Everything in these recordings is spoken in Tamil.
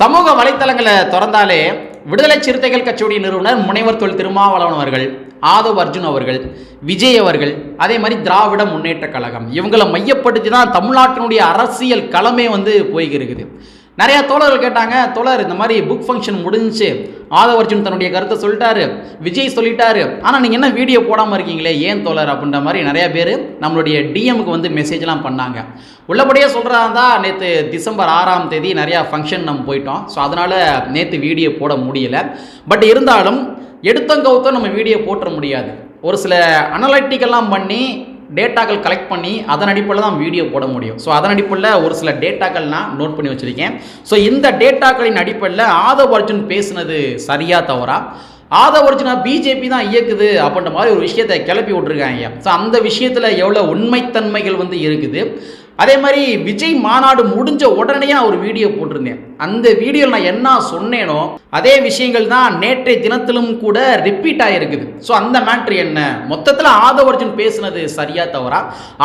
சமூக வலைத்தளங்களை திறந்தாலே விடுதலை சிறுத்தைகள் கட்சியுடைய நிறுவனர் முனைவர் தொல் திருமாவளவன் அவர்கள் ஆதவ் அர்ஜுன் அவர்கள் விஜய் அவர்கள் அதே மாதிரி திராவிட முன்னேற்ற கழகம் இவங்களை மையப்படுத்தி தான் தமிழ்நாட்டினுடைய அரசியல் களமே வந்து போய்கிருக்குது. நிறையா தோழர்கள் கேட்டாங்க தோழர் இந்த மாதிரி புக் ஃபங்க்ஷன் முடிஞ்சுச்சு ஆதவர்ஜுன் தன்னுடைய கருத்தை சொல்லிட்டாரு விஜய் சொல்லிட்டாரு. ஆனால் நீங்கள் என்ன வீடியோ போடாமல் இருக்கீங்களே ஏன் தோழர்? அப்படின்ற மாதிரி நிறைய பேர் நம்மளுடைய டிஎம்க்கு வந்து மெசேஜ்லாம் பண்ணாங்க. உள்ளபடியே சொல்கிறதா தான் நேற்று டிசம்பர் ஆறாம் தேதி நிறையா ஃபங்க்ஷன் நம்ம போயிட்டோம். ஸோ அதனால் நேற்று வீடியோ போட முடியல. பட் இருந்தாலும் எடுத்தங்கவுத்தம் நம்ம வீடியோ போட்டுற முடியாது. ஒரு சில அனலைட்டிக்கெல்லாம் பண்ணி டேட்டாக்கள் கலெக்ட் பண்ணி அதன் அடிப்படையில் தான் வீடியோ போட முடியும். ஸோ அதன் அடிப்படையில் ஒரு சில டேட்டாக்கள் நான் நோட் பண்ணி வச்சுருக்கேன். ஸோ இந்த டேட்டாக்களின் அடிப்படையில் ஆதவ் அர்ஜுன் பேசுனது சரியா தவறா? ஆதவ் அர்ஜுனா பிஜேபி தான் இயக்குது அப்படின்ற மாதிரி ஒரு விஷயத்தை கிளப்பி விட்ருக்காங்க ஸோ அந்த விஷயத்தில் எவ்வளோ உண்மைத்தன்மைகள் வந்து இருக்குது? அதே மாதிரி விஜய் மாநாடு முடிஞ்ச உடனே நான் ஒரு வீடியோ போட்டிருந்தேன். அந்த வீடியோவில் நான் என்ன சொன்னேனோ அதே விஷயங்கள் தான் நேற்றைய தினத்திலும் கூட ரிப்பீட் ஆகிருக்குது ஸோ அந்த மேட்ரு என்ன? மொத்தத்தில் ஆதவர்ஜுன் பேசுனது சரியா தவறா?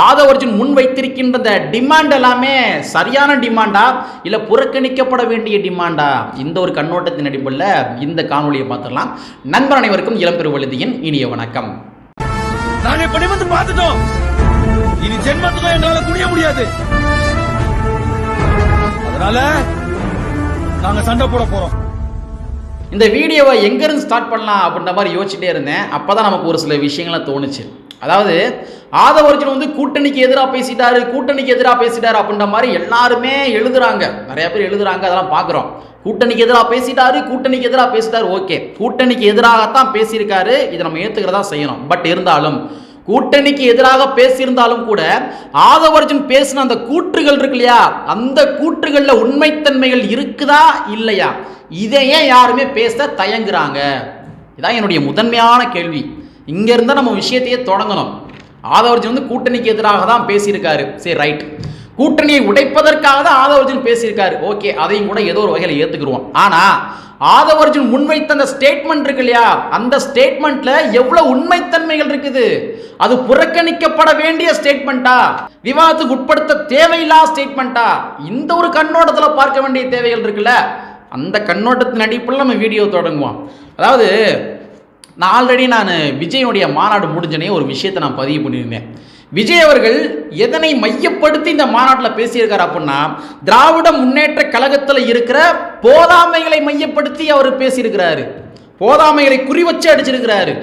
ஆதவர்ஜுன் முன் வைத்திருக்கின்ற இந்த டிமாண்ட் எல்லாமே சரியான டிமாண்டா இல்லை புறக்கணிக்கப்பட வேண்டிய டிமாண்டா இந்த ஒரு கண்ணோட்டத்தின் அடிப்படையில் இந்த காணொலியை பார்த்துடலாம். நண்பர் அனைவருக்கும் இளம்பெருவழுதியின் இனிய வணக்கம். நாங்கள் பார்த்துட்டோம். இனி ஜென்மத்துக்கும் எங்களால குடிய முடியாது. அதனால நாங்க சண்டை போட போறோம். இந்த வீடியோவை எங்கேருந்து ஸ்டார்ட் பண்ணலாம் அப்படின்ற மாதிரி யோசிச்சுட்டே இருந்தேன். அப்போ தான் நமக்கு ஒரு சில விஷயங்கள்லாம் தோணுச்சு. அதாவது ஆதவர்ஜுன் வந்து கூட்டணிக்கு எதிராக பேசிட்டாரு கூட்டணிக்கு எதிராக பேசிட்டாரு அப்படின்ற மாதிரி எல்லாருமே எழுதுறாங்க. நிறைய பேர் எழுதுறாங்க அதெல்லாம் பார்க்குறோம் கூட்டணிக்கு எதிராக பேசிட்டாரு கூட்டணிக்கு எதிராக பேசிட்டாரு ஓகே. கூட்டணிக்கு எதிராகத்தான் பேசியிருக்காரு இதை நம்ம ஏற்றுக்கிறதா செய்யணும். பட் இருந்தாலும் கூட்டணிக்கு எதிராக பேசியிருந்தாலும் கூட ஆதவர்ஜுன் பேசின அந்த கூற்றுகள் இருக்கு இல்லையா? அந்த கூற்றுகளில் உண்மைத்தன்மைகள் இருக்குதா இல்லையா? இதை ஏன் யாருமே பேச தயங்குறாங்க? இதான் என்னுடைய முதன்மையான கேள்வி. இங்க நம்ம விஷயத்தையே தொடங்கணும். ஆதவர்ஜன் வந்து கூட்டணிக்கு எதிராக தான் பேசியிருக்காரு. சரி ரைட் கூட்டணியை உடைப்பதற்காக தான் ஆதவர்ஜன் பேசியிருக்காரு. ஓகே அதையும் கூட ஏதோ ஒரு வகையில் ஏற்றுக்குருவோம் ஆனால் ஆதவர்ஜுன் முன்வைத்த அந்த ஸ்டேட்மெண்ட் இருக்கு இல்லையா? அந்த ஸ்டேட்மெண்ட்ல எவ்வளவு உண்மைத்தன்மைகள் இருக்குது? அது புறக்கணிக்கப்பட வேண்டிய ஸ்டேட்மெண்ட்டா விவாதத்துக்கு உட்படுத்த தேவையில்லா ஸ்டேட்மெண்ட்டா இந்த ஒரு கண்ணோட்டத்தில் பார்க்க வேண்டிய தேவைகள் இருக்குல்ல? அந்த கண்ணோட்டத்தின் அடிப்படையில் நம்ம வீடியோ தொடங்குவோம். அதாவது நான் ஆல்ரெடி நான் விஜயனுடைய மாநாடு முடிஞ்சனே ஒரு விஷயத்தை நான் பதிவு பண்ணியிருந்தேன். விஜய் அவர்கள் எதனை மையப்படுத்தி இந்த மாநாட்டில் பேசியிருக்கார் அப்படின்னா திராவிட முன்னேற்ற கழகத்தில் இருக்கிற போதாமைகளை மையப்படுத்தி அவர் பேசியிருக்கிறாரு. போதாமைகளை குறிவச்சு அடிச்சிருக்கிறாரு.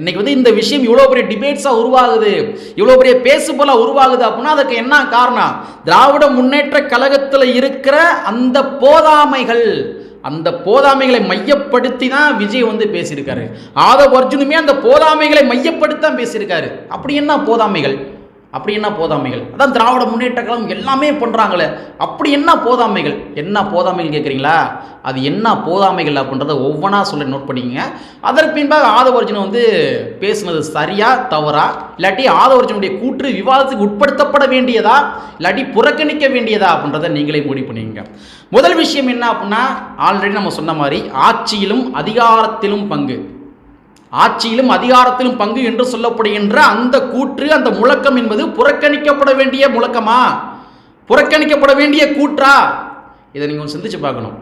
இன்னைக்கு வந்து இந்த விஷயம் இவ்வளோ பெரிய டிபேட்ஸாக உருவாகுது. இவ்வளோ பெரிய பேசுபலாக உருவாகுது அப்படின்னா அதுக்கு என்ன காரணம்? திராவிட முன்னேற்ற கழகத்தில் இருக்கிற அந்த போதாமைகள். அந்த போதாமைகளை மையப்படுத்தி தான் விஜய் வந்து பேசியிருக்காரு. ஆதவ் அர்ஜுனுமே அந்த போதாமைகளை மையப்படுத்தி தான் பேசியிருக்காரு. அப்படி என்ன போதாமைகள்? அப்படி என்ன போதாமைகள்? அதான் திராவிட முன்னேற்ற கழகம் எல்லாமே பண்ணுறாங்களே அப்படி என்ன போதாமைகள்? என்ன போதாமைகள் கேட்குறீங்களா அது என்ன போதாமைகள் அப்படின்றத ஒவ்வொன்றா சொல்ல நோட் பண்ணிக்கங்க. அதற்கு பின்பாக ஆதவர்ஜுன் வந்து பேசுனது சரியா தவறா? இல்லாட்டி ஆதவர்ஜனுடைய கூற்று விவாதத்துக்கு உட்படுத்தப்பட வேண்டியதா? இல்லாட்டி புறக்கணிக்க வேண்டியதா அப்படின்றத நீங்களே முடிவு பண்ணிக்கங்க. முதல் விஷயம் என்ன அப்படின்னா ஆல்ரெடி நம்ம சொன்ன மாதிரி ஆட்சியிலும் அதிகாரத்திலும் பங்கு. ஆட்சியிலும் அதிகாரத்திலும் பங்கு என்று சொல்லப்படுகின்ற அந்த கூற்று அந்த முழக்கம் என்பது புறக்கணிக்கப்பட வேண்டிய முழக்கமா? புறக்கணிக்கப்பட வேண்டிய கூற்றா? இதை நீங்கள் சிந்திச்சு பார்க்கணும்.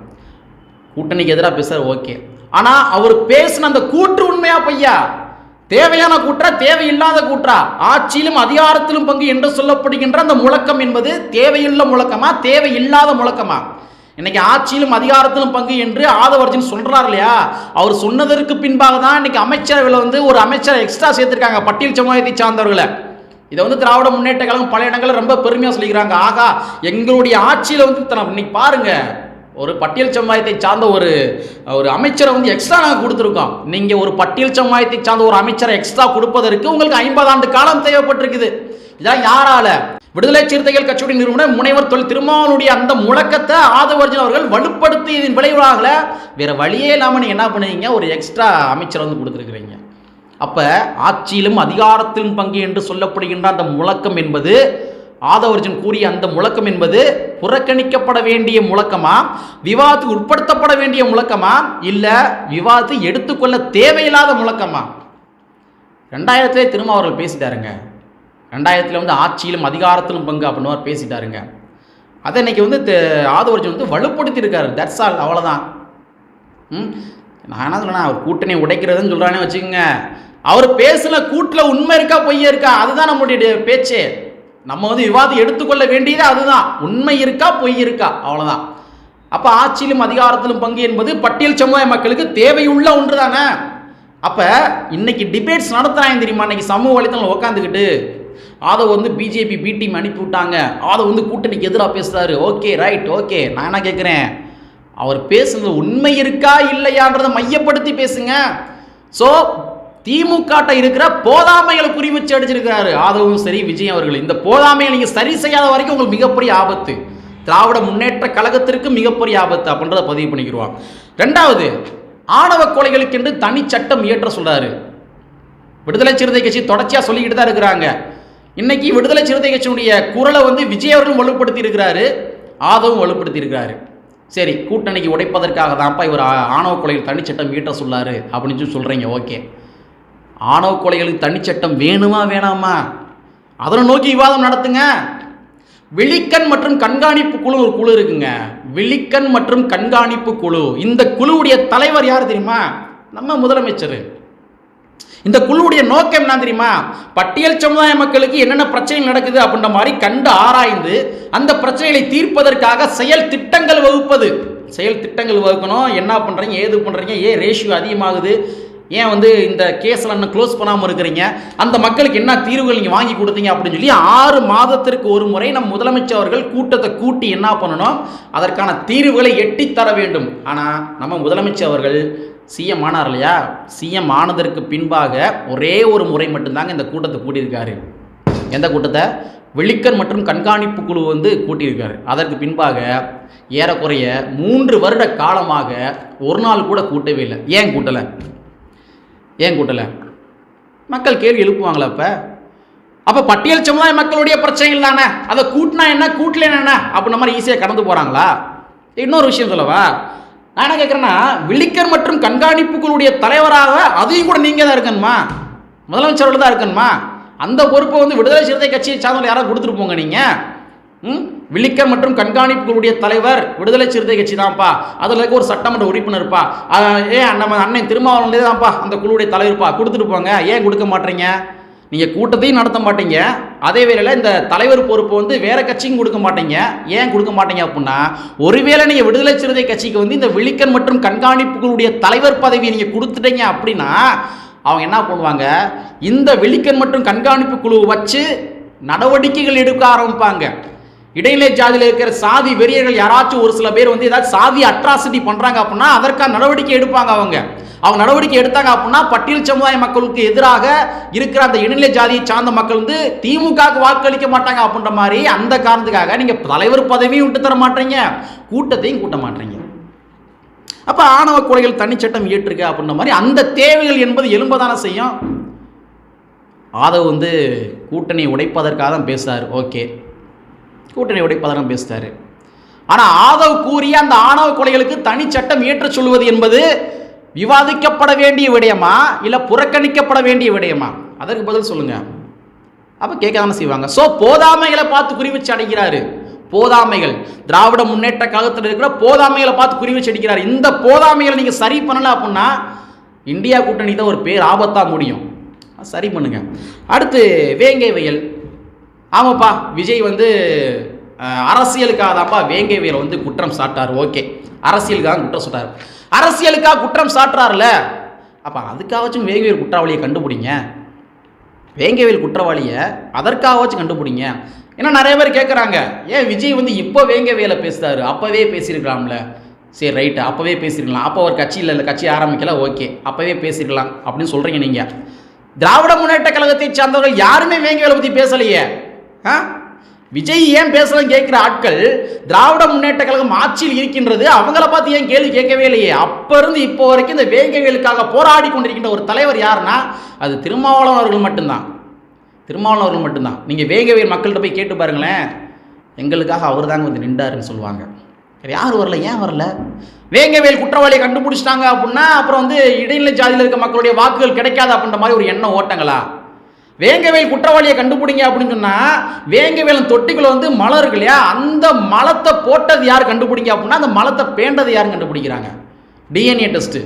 கூட்டணிக்கு எதிராக பேசுற ஓகே. ஆனால் அவர் பேசின அந்த கூற்று உண்மையா பையா தேவையான கூற்றா தேவையில்லாத கூற்றா? ஆட்சியிலும் அதிகாரத்திலும் பங்கு என்று சொல்லப்படுகின்ற அந்த முழக்கம் என்பது தேவையுள்ள முழக்கமா? தேவையில்லாத முழக்கமா? இன்னைக்கு ஆட்சியிலும் அதிகாரத்திலும் பங்கு என்று ஆதவர்ஜின் சொல்றார் இல்லையா? அவர் சொன்னதற்கு பின்பாக தான் இன்னைக்கு அமைச்சரவையில் வந்து ஒரு அமைச்சரை எக்ஸ்ட்ரா சேர்த்திருக்காங்க பட்டியல் சமூகத்தை சார்ந்தவர்களை. இதை வந்து திராவிட முன்னேற்ற கழகம் பல இடங்களில் ரொம்ப பெருமையாக சொல்லிக்கிறாங்க. ஆகா எங்களுடைய ஆட்சியில் வந்து இன்னைக்கு பாருங்க ஒரு பட்டியல் சமுதாயத்தை சார்ந்த ஒரு ஒரு அமைச்சரை வந்து எக்ஸ்ட்ரா நாங்கள் கொடுத்துருக்கோம். நீங்கள் ஒரு பட்டியல் சமுதாயத்தை சார்ந்த ஒரு அமைச்சரை எக்ஸ்ட்ரா கொடுப்பதற்கு உங்களுக்கு ஐம்பது ஆண்டு காலம் தேவைப்பட்டிருக்குது. இதான் யாரால? விடுதலை சிறுத்தைகள் கட்சியுடைய நிறுவனர் முனைவர் தொல் திருமாவனுடைய அந்த முழக்கத்தை ஆதவர்ஜன் அவர்கள் வலுப்படுத்தியதன் விளைவாக வேற வழியே இல்லாமல் நீங்கள் என்ன பண்ணுவீங்க? ஒரு எக்ஸ்ட்ரா அமைச்சர் வந்து கொடுத்துருக்குறீங்க. அப்போ ஆட்சியிலும் அதிகாரத்திலும் பங்கு என்று சொல்லப்படுகின்ற அந்த முழக்கம் என்பது ஆதவர்ஜன் கூறிய அந்த முழக்கம் என்பது புறக்கணிக்கப்பட வேண்டிய முழக்கமா? விவாதத்துக்கு உட்படுத்தப்பட வேண்டிய முழக்கமா? இல்லை விவாதத்தை எடுத்துக்கொள்ள தேவையில்லாத முழக்கமா? ரெண்டாயிரத்திலே திரும்ப அவர்கள் பேசிட்டாருங்க. ரெண்டாயிரத்தில் வந்து ஆட்சியிலும் அதிகாரத்திலும் பங்கு அப்படின்னு அவர் பேசிட்டாருங்க. அதை இன்னைக்கு வந்து ஆதவர்ஜி ஆதவர்ஜன் வந்து வலுப்படுத்தி இருக்காரு தட்ஸ் ஆல் அவ்வளோதான் ம்? நான் என்ன சொல்றேன்னா அவர் கூட்டணி உடைக்கிறதுன்னு சொல்கிறானே வச்சுக்கோங்க. அவர் பேசின கூட்டில் உண்மை இருக்கா பொய்யா இருக்கா? அதுதான் நம்மளுடைய பேச்சே. நம்ம வந்து விவாதம் எடுத்துக்கொள்ள வேண்டியது அதுதான். உண்மை இருக்கா பொய் இருக்கா? அவ்வளோதான் அப்போ ஆட்சியிலும் அதிகாரத்திலும் பங்கு என்பது பட்டியல் சமுதாய மக்களுக்கு தேவையுள்ள ஒன்று தானே அப்போ இன்னைக்கு டிபேட்ஸ் நடத்துகிறாங்க தெரியுமா? இன்னைக்கு சமூக வலைத்தளம் உட்காந்துக்கிட்டு அதை வந்து பிஜேபி பி டீம் அனுப்பி விட்டாங்க. அதை வந்து கூட்டணிக்கு எதிராக பேசுகிறாரு ஓகே ரைட் ஓகே. நான் என்ன கேட்குறேன் அவர் பேசுனது உண்மை இருக்கா இல்லையான்றதை மையப்படுத்தி பேசுங்க. ஸோ திமுகட்ட இருக்கிற போதாமைகளை குறிவச்சு அடிச்சிருக்கிறாரு. ஆதவும் சரி விஜய் அவர்கள். இந்த போதாமையை நீங்கள் சரி செய்யாத வரைக்கும் உங்களுக்கு மிகப்பெரிய ஆபத்து. திராவிட முன்னேற்ற கழகத்திற்கு மிகப்பெரிய ஆபத்து அப்படின்றத பதிவு பண்ணிக்கிடுவான். ரெண்டாவது ஆணவ கொலைகளுக்கு என்று தனி சட்டம் இயற்ற சொல்றாரு. விடுதலை சிறுத்தை கட்சி தொடர்ச்சியாக சொல்லிக்கிட்டு தான் இருக்கிறாங்க. இன்னைக்கு விடுதலை சிறுத்தை கட்சியினுடைய குரலை வந்து விஜய் அவர்களும் வலுப்படுத்தி இருக்கிறாரு ஆதவும் வலுப்படுத்தி இருக்கிறாரு. சரி கூட்டணிக்கு உடைப்பதற்காக தான்ப்பா இவர் ஆணவ கொலைகள் தனிச்சட்டம் ஈட்ட சொல்லாரு அப்படின்னு சொல்லி சொல்கிறீங்க ஓகே. ஆணவ கொலைகளுக்கு தனிச்சட்டம் வேணுமா வேணாமா? அதனை நோக்கி விவாதம் நடத்துங்க. விழிக்கண் மற்றும் கண்காணிப்பு குழு ஒரு குழு இருக்குங்க. விழிக்கண் மற்றும் கண்காணிப்பு குழு. இந்த குழுவுடைய தலைவர் யார் தெரியுமா? நம்ம முதலமைச்சர். இந்த குழுவுடைய நோக்கம் என்ன தெரியுமா? பட்டியல் சமுதாய மக்களுக்கு என்னென்ன பிரச்சனை நடக்குது அப்படின்ற மாதிரி கண்டு ஆராய்ந்து அந்த பிரச்சனைகளை தீர்ப்பதற்காக செயல் திட்டங்கள் வகுப்பது. செயல் திட்டங்கள் வகுக்கணும். என்ன பண்ணுறீங்க ஏது பண்ணுறீங்க ஏன் ரேஷியோ அதிகமாகுது? ஏன் வந்து இந்த கேஸில் இன்னும் க்ளோஸ் பண்ணாமல் இருக்கிறீங்க? அந்த மக்களுக்கு என்ன தீர்வுகள் நீங்கள் வாங்கி கொடுத்தீங்க அப்படின்னு சொல்லி ஆறு மாதத்திற்கு ஒரு முறை நம் முதலமைச்சர் அவர்கள் கூட்டத்தை கூட்டி என்ன பண்ணணும்? அதற்கான தீர்வுகளை எட்டித் தர வேண்டும். ஆனால் நம்ம முதலமைச்சர் அவர்கள் சிஎம் ஆனார் இல்லையா? சிஎம் ஆனதற்கு பின்பாக ஒரே ஒரு முறை மட்டும்தாங்க இந்த கூட்டத்தை கூட்டியிருக்காரு. எந்த கூட்டத்தை? வெளிக்கர் மற்றும் கண்காணிப்பு குழு வந்து கூட்டியிருக்காரு. அதற்கு பின்பாக ஏறக்குறைய மூன்று வருட காலமாக ஒரு நாள் கூட கூட்டவே இல்லை. ஏன் கூட்டலை? ஏன் கூட்டலை? மக்கள் கேள்வி எழுப்புவாங்களா அப்போ? அப்போ பட்டியல் சமுதாய மக்களுடைய பிரச்சனைகள் தானே? அதை கூட்டினா என்ன? கூட்டல என்ன? அப்படின்ற மாதிரி ஈஸியாக கடந்து போகிறாங்களா இன்னொரு விஷயம் சொல்லவா? நான் என்ன கேட்குறேன்னா விழிக்கர் மற்றும் கண்காணிப்புகளுடைய தலைவராக அதையும் கூட நீங்கள் தான் இருக்கணுமா? முதலமைச்சரோட தான் இருக்கணுமா? அந்த பொறுப்பை வந்து விடுதலை சிறுத்தை கட்சியை சார்ந்தவங்க யாராவது கொடுத்துட்டு போங்க நீங்கள் ம்? மற்றும் கண்காணிப்புகளுடைய தலைவர் விடுதலை சிறுத்தை கட்சி தான்ப்பா. அதில் இருக்க ஒரு சட்டமன்ற உறுப்பினர்ப்பா. ஏன் நம்ம அண்ணன் திருமாவளவனே தான்ப்பா அந்த குழுவுடைய தலைவர்ப்பா? கொடுத்துட்டு போங்க. ஏன் கொடுக்க மாட்டேறீங்க? நீங்கள் கூட்டத்தையும் நடத்த மாட்டீங்க. அதே வேளையில் இந்த தலைவர் பொறுப்பு வந்து வேறு கட்சிக்கும் கொடுக்க மாட்டீங்க. ஏன் கொடுக்க மாட்டீங்க அப்படின்னா ஒருவேளை நீங்கள் விடுதலை சிறுத்தை கட்சிக்கு வந்து இந்த விழிக்கன் மற்றும் கண்காணிப்புகளுடைய தலைவர் பதவியை நீங்கள் கொடுத்துட்டீங்க அப்படின்னா அவங்க என்ன பண்ணுவாங்க? இந்த விழிக்கன் மற்றும் கண்காணிப்பு குழுவை வச்சு நடவடிக்கைகள் எடுக்க ஆரம்பிப்பாங்க. இடைநிலை ஜாதியில் இருக்கிற சாதி வெறியர்கள் யாராச்சும் ஒரு சில பேர் வந்து ஏதாவது சாதி அட்ராசிட்டி பண்ணுறாங்க அப்படின்னா அதற்கான நடவடிக்கை எடுப்பாங்க அவங்க. அவங்க நடவடிக்கை எடுத்தாங்க அப்படின்னா பட்டியல் சமுதாய மக்களுக்கு எதிராக இருக்கிற அந்த இடைநிலை ஜாதியை சார்ந்த மக்கள் வந்து திமுகவுக்கு வாக்களிக்க மாட்டாங்க அப்படின்ற மாதிரி அந்த காரணத்துக்காக நீங்கள் தலைவர் பதவியும் விட்டு தர மாட்டீங்க கூட்டத்தையும் கூட்ட மாட்டீங்க. அப்போ ஆணவ கொலைகள் தனிச்சட்டம் இயற்றுக அப்படின்ற மாதிரி அந்த தேவைகள் என்பது எழும்பதானே செய்யும்? ஆதவ் வந்து கூட்டணி உடைப்பதற்காக தான் பேசுறாரு. ஓகே. கூட்டணி உடைப்பதற்காக பேசுறாரு. ஆனால் ஆதவ் கூறிய அந்த ஆணவ கொலைகளுக்கு தனிச்சட்டம் ஏற்ற சொல்வது என்பது விவாதிக்கப்பட வேண்டிய விடயமா? இல்லை புறக்கணிக்கப்பட வேண்டிய விடயமா? அதற்கு பதில் சொல்லுங்க. அப்போ கேட்க தானே செய்வாங்க. ஸோ போதாமைகளை பார்த்து குறி வச்சு அடைக்கிறாரு. போதாமைகள். திராவிட முன்னேற்ற காலத்தில் இருக்கிற போதாமைகளை பார்த்து குறிவிச்சு அடிக்கிறார். இந்த போதாமைகளை நீங்கள் சரி பண்ணலை அப்படின்னா இந்தியா கூட்டணி தான் ஒரு பேர் ஆபத்தாக முடியும். சரி பண்ணுங்க. அடுத்து வேங்கை வயல். ஆமாப்பா விஜய் வந்து அரசியலுக்காக தான்ப்பா வேங்கை வயல் வந்து குற்றம் சாட்டார். ஓகே. அரசியலுக்காக குற்றம் சாட்டார். அரசியலுக்காக குற்றம் சாட்டுறாருல. அப்போ அதுக்காகச்சும் வேங்கவேல் குற்றவாளியை கண்டுபிடிங்க. வேங்கவேல் குற்றவாளியை அதற்காகவாச்சும் கண்டுபிடிங்க. ஏன்னா நிறைய பேர் கேட்குறாங்க ஏன் விஜய் வந்து இப்போ வேங்கவேல பேசுகிறாரு அப்போவே பேசியிருக்கலாம்ல. சரி ரைட்டு அப்போவே பேசியிருக்கலாம். அப்போ ஒரு கட்சியில் இல்லை கட்சி ஆரம்பிக்கல ஓகே. அப்போவே பேசியிருக்கலாம் அப்படின்னு சொல்கிறீங்க நீங்கள் திராவிட முன்னேற்ற கழகத்தை சார்ந்தவர்கள் யாருமே வேங்கவேலை பற்றி பேசலையே. ஆ? விஜய் ஏன் பேசலாம் கேட்குற ஆட்கள் திராவிட முன்னேற்ற கழகம் ஆட்சியில் இருக்கின்றது. அவங்கள பார்த்து ஏன் கேள்வி கேட்கவே இல்லையே? அப்போ இருந்து இப்போ வரைக்கும் இந்த வேங்கவேலுக்காக போராடி கொண்டிருக்கின்ற ஒரு தலைவர் யாருன்னா அது திருமாவளவன் அவர்கள் மட்டும்தான். திருமாவளவன் அவர்கள் மட்டும்தான். நீங்கள் வேங்கவேல் மக்கள்கிட்ட போய் கேட்டு பாருங்களேன். எங்களுக்காக அவர் தாங்க வந்து நின்றாருன்னு சொல்லுவாங்க. யார் வரல ஏன் வரல? வேங்கவேல் குற்றவாளியை கண்டுபிடிச்சிட்டாங்க அப்படின்னா அப்புறம் வந்து இடைநிலை ஜாதியில் இருக்க மக்களுடைய வாக்குகள் கிடைக்காது அப்படின்ற மாதிரி ஒரு எண்ணம் ஓட்டங்களா? வேங்கவேல் குற்றவாளியை கண்டுபிடிங்க அப்படின்னு சொன்னால் வேங்கவேலன் தொட்டிக்குள்ள வந்து மலம் இருக்கு இல்லையா? அந்த மலத்தை போட்டது யார் கண்டுபிடிங்க அப்படின்னா அந்த மலத்தை பேண்டது யார் கண்டுபிடிக்கிறாங்க? டிஎன்ஏ டெஸ்ட்டு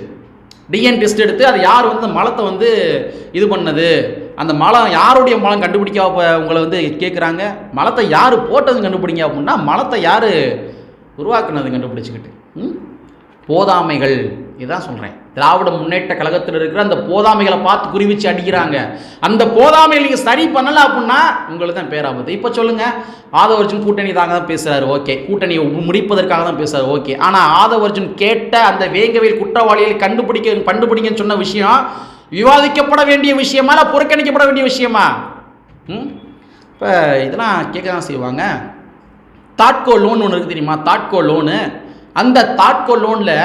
டிஎன் டெஸ்ட் எடுத்து அது யார் வந்து மலத்தை வந்து இது பண்ணது? அந்த மலம் யாருடைய மலம் கண்டுபிடிக்க உங்களை வந்து கேட்குறாங்க மலத்தை யார் போட்டது கண்டுபிடிங்க அப்படின்னா மலத்தை யார் உருவாக்குனது கண்டுபிடிச்சிக்கிட்டு ம்? போதாமைகள். இதான் சொல்கிறேன் திராவிட முன்னேற்ற கழகத்தில் இருக்கிற அந்த போதாமைகளை பார்த்து குறிவிச்சு அடிக்கிறாங்க. அந்த போதாமைகள் நீங்கள் சரி பண்ணலை அப்படின்னா உங்களுக்கு தான் பேராபத்து. இப்போ சொல்லுங்கள் ஆதவர்ஜுன் கூட்டணி தாங்க தான் பேசுகிறாரு ஓகே. கூட்டணியை முடிப்பதற்காக தான் பேசுகிறாரு ஓகே. ஆனால் ஆதவர்ஜுன் கேட்ட அந்த வேங்கவியல் குற்றவாளிகளை கண்டுபிடிக்க கண்டுபிடிங்கன்னு சொன்ன விஷயம் விவாதிக்கப்பட வேண்டிய விஷயமா இல்லை புறக்கணிக்கப்பட வேண்டிய விஷயமா? ம்? இப்போ இதெல்லாம் கேட்க தான் செய்வாங்க. தாட்கோ லோன் ஒன்று இருக்குது தெரியுமா? தாட்கோ லோனு அந்த தாட்கோ லோனில்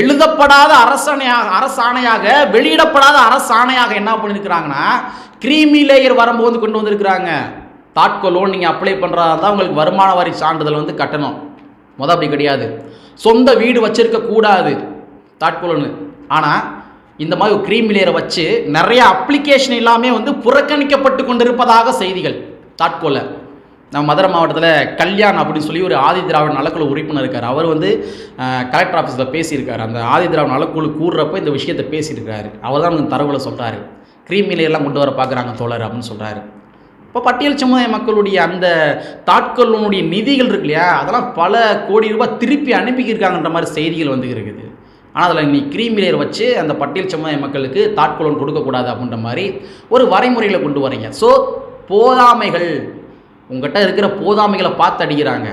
எழுதப்படாத அரசாணையாக அரசாணையாக வெளியிடப்படாத அரசாணையாக என்ன பண்ணியிருக்கிறாங்கன்னா கிரீமி லேயர் வரம்பு வந்து கொண்டு வந்திருக்கிறாங்க. தாட்கோ லோன் நீங்கள் அப்ளை பண்ணுறதா தான் உங்களுக்கு வருமான வரி சான்றிதழ் வந்து கட்டணும். முத அப்படி கிடையாது. சொந்த வீடு வச்சிருக்க கூடாது. தாட்கோ லோனு ஆனால் இந்த மாதிரி ஒரு கிரீம் லேயரை வச்சு நிறைய அப்ளிகேஷன் எல்லாமே வந்து புறக்கணிக்கப்பட்டு கொண்டிருப்பதாக செய்திகள். தாட்கோல நம்ம மதுரை மாவட்டத்தில் கல்யாண் அப்படின்னு சொல்லி ஒரு ஆதி திராவிட நலக்குழு உறுப்பினர் இருக்கார். அவர் வந்து கலெக்டர் ஆஃபீஸில் பேசியிருக்கார். அந்த ஆதி திராவிட நலக்குழு கூறுறப்ப இந்த விஷயத்தை பேசியிருக்காரு. அவர் தான் எனக்கு தரவுகளை சொல்கிறாரு கிரீமிலையெல்லாம் கொண்டு வர பார்க்குறாங்க தோழர் அப்படின்னு சொல்கிறாரு இப்போ பட்டியல் சமுதாய மக்களுடைய அந்த தாட்களுடைய நிதிகள் இருக்கு இல்லையா? அதெல்லாம் பல கோடி ரூபாய் திருப்பி அனுப்பிக்கிருக்காங்கன்ற மாதிரி செய்திகள் வந்து இருக்குது. ஆனால் அதில் நீ கிரீமிலேயர் வச்சு அந்த பட்டியல் சமுதாய மக்களுக்கு தாட்கொலன் கொடுக்கக்கூடாது அப்படின்ற மாதிரி ஒரு வரைமுறையில் கொண்டு வரீங்க. ஸோ போதாமைகள் உங்கள்கிட்ட இருக்கிற போதாமைகளை பார்த்து அடிக்கிறாங்க.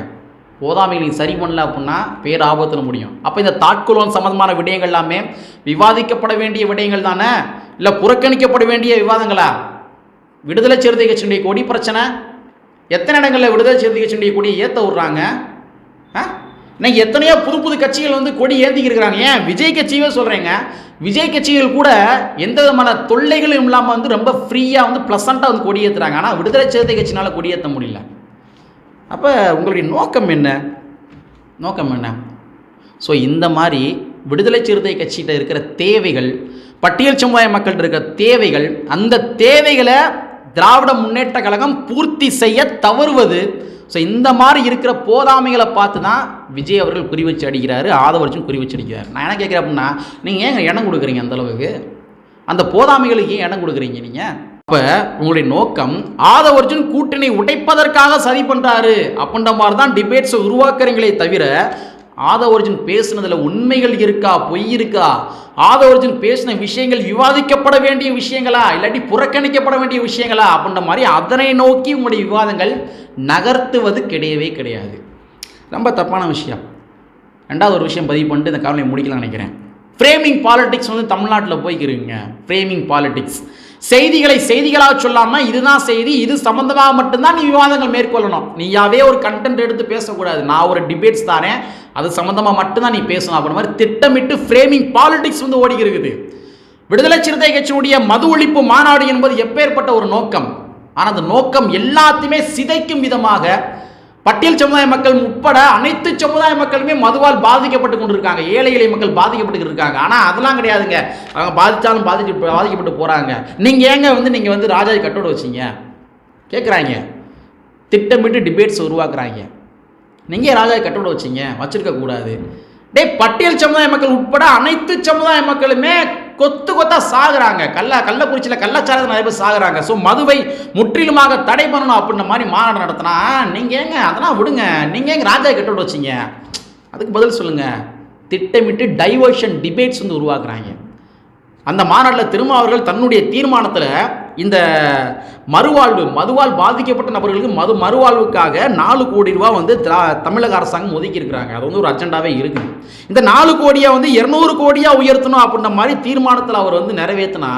போதாமைகளை சரி பண்ணல அப்படின்னா பேர் ஆபத்தில் முடியும். அப்போ இந்த தாட்குலோன் சம்மந்தமான விடயங்கள் எல்லாமே விவாதிக்கப்பட வேண்டிய விடயங்கள் தானே? இல்லை புறக்கணிக்கப்பட வேண்டிய விவாதங்களா? விடுதலை சிறுத்தை கட்சியினுடைய கொடி பிரச்சனை. எத்தனை இடங்களில் விடுதலை சிறுத்தை கட்சியினுடைய கொடியை ஏற்ற விட்றாங்க? இன்னைக்கு எத்தனையோ புது புது கட்சிகள் வந்து கொடி ஏந்திக்கிட்டு இருக்கிறாங்க ஏன்? விஜய் கட்சியே சொல்கிறேங்க விஜய் கட்சிகள் கூட எந்த விதமான தொல்லைகளும் இல்லாமல் வந்து ரொம்ப ஃப்ரீயாக வந்து ப்ளசண்ட்டாக வந்து கொடி ஏற்றுறாங்க ஆனால் விடுதலை சிறுத்தை கட்சினால் கொடி ஏற்ற முடியல. அப்போ உங்களுடைய நோக்கம் என்ன? நோக்கம் என்ன? ஸோ இந்த மாதிரி விடுதலை சிறுத்தை கட்சிகிட்ட இருக்கிற தேவைகள் பட்டியல் சமுதாய மக்கள்கிட்ட இருக்கிற தேவைகள் அந்த தேவைகளை திராவிட முன்னேற்ற கழகம் பூர்த்தி செய்ய தவறுவது ஸோ இந்த மாதிரி இருக்கிற போதாமைகளை பார்த்து தான் விஜய் அவர்கள் குறி வச்சு அடிக்கிறாரு ஆதவர்ஜுன் குறி வச்சு அடிக்கிறார். நான் என்ன கேட்குறேன் அப்படின்னா நீங்கள் ஏங்க இடம் கொடுக்குறீங்க அந்தளவுக்கு அந்த போதாமைகளுக்கு ஏன் இடம் கொடுக்குறீங்க நீங்கள் அப்போ உங்களுடைய நோக்கம் ஆதவர்ஜுன் கூட்டணி உடைப்பதற்காக சதி பண்ணுறாரு அப்படின்ற மாதிரி தான் டிபேட்ஸை உருவாக்குறீங்களே தவிர ஆதவர்ஜுன் பேசுனதில் உண்மைகள் இருக்கா பொய் இருக்கா? ஆதவர்ஜன் பேசின விஷயங்கள் விவாதிக்கப்பட வேண்டிய விஷயங்களா? இல்லாட்டி புறக்கணிக்கப்பட வேண்டிய விஷயங்களா? அப்படின்ற மாதிரி அதனை நோக்கி உங்களுடைய விவாதங்கள் நகர்த்துவது கிடையவே கிடையாது. ரொம்ப தப்பான விஷயம். ரெண்டாவது ஒரு விஷயம் பதிவு பண்ணிட்டு இந்த காரணம் முடிக்கலாம்னு நினைக்கிறேன். ஃப்ரேமிங் பாலிட்டிக்ஸ் வந்து தமிழ்நாட்டில் போய்க்கிறீங்க ஃப்ரேமிங் பாலிட்டிக்ஸ் செய்திகளை செய்திகளாக சொல்லாமல் இதுதான் செய்தி இது சம்பந்தமாக மட்டும்தான் நீ விவாதங்கள் மேற்கொள்ளணும். நீயாவே ஒரு கண்டென்ட் எடுத்து பேசக்கூடாது. நான் ஒரு டிபேட்ஸ் தானே அது சம்பந்தமாக மட்டும்தான் நீ பேசணும் அப்படின்ற மாதிரி திட்டமிட்டு ஃப்ரேமிங் பாலிடிக்ஸ் வந்து ஓடி இருக்குது. விடுதலை சிறுத்தை கட்சியினுடைய மது ஒழிப்பு மாநாடு என்பது எப்பேற்பட்ட ஒரு நோக்கம். ஆனால் அந்த நோக்கம் எல்லாத்தையுமே சிதைக்கும் விதமாக பட்டியல் சமுதாய மக்கள் உட்பட அனைத்து சமுதாய மக்களுமே மதுவால் பாதிக்கப்பட்டு கொண்டிருக்காங்க. ஏழை எளிய மக்கள் பாதிக்கப்பட்டு இருக்காங்க. ஆனால் அதெல்லாம் கிடையாதுங்க. அவங்க பாதித்தாலும் பாதிச்சு பாதிக்கப்பட்டு போகிறாங்க நீங்கள் ஏங்க வந்து நீங்கள் வந்து ராஜாஜி கட்டோட வச்சீங்க? கேட்குறாங்க திட்டமிட்டு டிபேட்ஸ் உருவாக்குறாங்க. நீங்கள் ராஜாஜி கட்டோடு வச்சீங்க? வச்சுருக்கக்கூடாது டே டேய் பட்டியல் சமுதாய மக்கள் உட்பட அனைத்து சமுதாய மக்களுமே கொத்து கொத்தா சாகுறாங்க. கள்ள கள்ளக்குறிச்சியில் கள்ளச்சாரத்தில் நிறைய பேர் சாகுறாங்க. ஸோ மதுவை முற்றிலுமாக தடை பண்ணணும் அப்படின்ற மாதிரி மாநாடு நடத்தினா நீங்கள் ஏங்க அதெல்லாம் விடுங்க. நீங்கள் ஏங்க ராஜா கெட்டு விட வச்சீங்க? அதுக்கு பதில் சொல்லுங்கள் திட்டமிட்டு டைவர்ஷன் டிபேட்ஸ் வந்து உருவாக்குறாங்க. அந்த மாநாட்டில் திரும்ப அவர்கள் தன்னுடைய தீர்மானத்தில் இந்த மறுவாழ்வு மதுவால் பாதிக்கப்பட்ட நபர்களுக்கு மது மறுவாழ்வுக்காக நாலு கோடி ரூபா வந்து தமிழக அரசாங்கம் ஒதுக்கி இருக்கிறாங்க அது வந்து ஒரு அஜெண்டாவே இருக்குது. இந்த நாலு கோடியை வந்து இருநூறு கோடியாக உயர்த்தணும் அப்படின்ற மாதிரி தீர்மானத்தில் அவர் வந்து நிறைவேற்றினா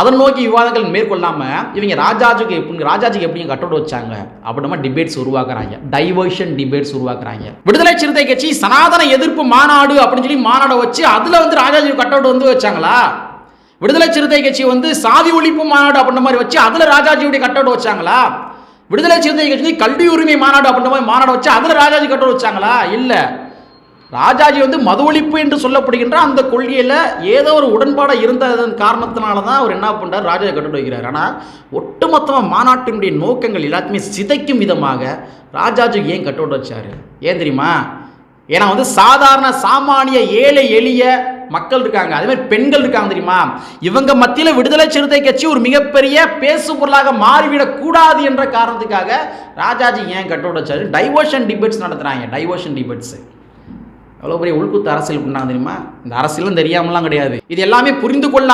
அதன் நோக்கி விவாதங்கள் மேற்கொள்ளாமல் இவங்க ராஜாஜுக்கு எப்படி ராஜாஜிக்கு எப்படியும் கட்டோடு வச்சாங்க? அப்படின்னா டிபேட்ஸ் உருவாக்குறாங்க. டைவர்ஷன் டிபேட்ஸ் உருவாக்குறாங்க. விடுதலை சிறுத்தை கட்சி சனாதன எதிர்ப்பு மாநாடு அப்படின்னு சொல்லி மாநாடை வச்சு அதில் வந்து ராஜாஜி கட்டோடு வந்து வச்சாங்களா? விடுதலை சிறுத்தை கட்சி வந்து சாதி ஒழிப்பு மாநாடு அப்படின்ற மாதிரி வச்சு அதில் ராஜாஜியுடைய கட்டோட வச்சாங்களா? விடுதலை சிறுத்தை கட்சி வந்து கல்வி உரிமை மாநாடு அப்படின்ற மாதிரி மாநாடு வச்சு அதில் ராஜாஜி கட்டோட வச்சாங்களா? இல்லை. ராஜாஜி வந்து மது ஒழிப்பு என்று சொல்லப்படுகின்ற அந்த கொள்கையில் ஏதோ ஒரு உடன்பாடாக இருந்ததன் காரணத்தினால தான் அவர் என்ன பண்ணுறார் ராஜாஜி கட்டுட்டு வைக்கிறார். ஆனால் ஒட்டுமொத்தமாக மாநாட்டினுடைய நோக்கங்கள் எல்லாத்தையுமே சிதைக்கும் விதமாக ராஜாஜி ஏன் கட்டுட்டு வச்சார்? ஏன் தெரியுமா? ஏன்னா வந்து சாதாரண சாமானிய ஏழை எளிய மக்கள் இருக்காங்க. அதே மாதிரி பெண்கள் இருக்காங்க தெரியுமா? இவங்க மத்தியில் விடுதலை சிறுத்தை கட்சி ஒரு மிகப்பெரிய பேசு பொருளாக மாறிவிடக் கூடாது என்ற காரணத்துக்காக ராஜாஜி ஏன் கட்டோட வச்சாரு? டைவர்ஷன் டிபேட்ஸ் நடத்துகிறாங்க டைவர்ஷன் டிபேட்ஸ் எவ்வளோ பெரிய உள்குத்து அரசியல் பண்ணாங்க தெரியுமா? இந்த அரசியலும் தெரியாமலாம் கிடையாது. இது எல்லாமே புரிந்து கொள்ள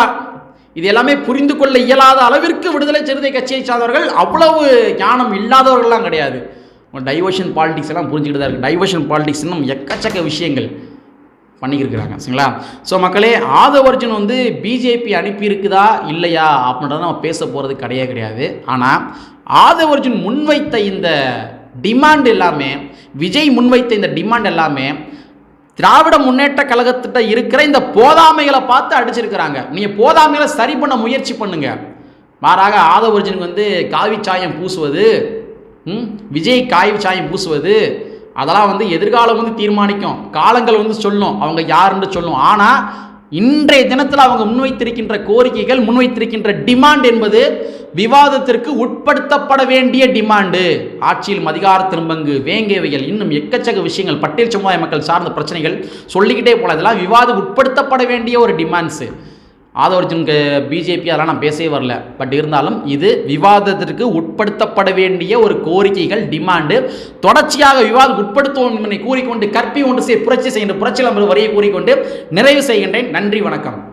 இது எல்லாமே புரிந்து கொள்ள இயலாத அளவிற்கு விடுதலை சிறுத்தை கட்சியை சார்ந்தவர்கள் அவ்வளவு ஞானம் இல்லாதவர்கள்லாம் கிடையாது. டைவர்ஷன் பாலிட்டிக்ஸ் எல்லாம் புரிஞ்சுக்கிட்டு தான் இருக்குது டைவர்ஷன் பாலிட்டிக்ஸ் இன்னும் எக்கச்சக்க விஷயங்கள் பண்ணிக்கிருக்கிறாங்க. சரிங்களா? ஸோ மக்களே ஆதவர்ஜுன் வந்து பிஜேபி அனுப்பியிருக்குதா? இல்லையா? அப்படின்றத நம்ம பேச போகிறது கிடையவே கிடையாது. ஆனால் ஆதவர்ஜுன் முன்வைத்த இந்த டிமாண்ட் எல்லாமே விஜய் முன்வைத்த இந்த டிமாண்ட் எல்லாமே திராவிட முன்னேற்ற கழகத்திட்ட இருக்கிற இந்த போதாமைகளை பார்த்து அடிச்சிருக்கிறாங்க. நீங்கள் போதாமைகளை சரி பண்ண முயற்சி பண்ணுங்கள் மாறாக ஆதவர்ஜனுக்கு வந்து காவி சாயம் பூசுவது விஜய் காய்வு சாயம் பூசுவது. அதெல்லாம் வந்து எதிர்காலம் வந்து தீர்மானிக்கும். காலங்கள் வந்து சொல்லும். அவங்க யாருன்னு சொல்லும். ஆனால் இன்றைய தினத்தில் அவங்க முன்வைத்திருக்கின்ற கோரிக்கைகள் முன்வைத்திருக்கின்ற டிமாண்ட் என்பது விவாதத்திற்கு உட்படுத்தப்பட வேண்டிய டிமாண்டு. ஆட்சியில் அதிகார திரும்பங்கு வேங்கியவைகள் இன்னும் எக்கச்சக்க விஷயங்கள் பட்டியல் சமுதாய மக்கள் சார்ந்த பிரச்சனைகள் சொல்லிக்கிட்டே போல இதெல்லாம் விவாதம் உட்படுத்தப்பட வேண்டிய ஒரு டிமாண்ட்ஸு ஆதவர்ஜுனுக்கு பிஜேபி அதெல்லாம் நான் பேசவே வரல. பட் இருந்தாலும் இது விவாதத்திற்கு உட்படுத்தப்பட வேண்டிய ஒரு கோரிக்கைகள் டிமாண்டு தொடர்ச்சியாக விவாதம் உட்படுத்துவோம் என்பதை கூறிக்கொண்டு கற்பி ஒன்று செய் புரட்சி செய்கின்ற புரட்சி நம்பர் வரியை கூறிக்கொண்டு நிறைவு செய்கின்றேன். நன்றி வணக்கம்.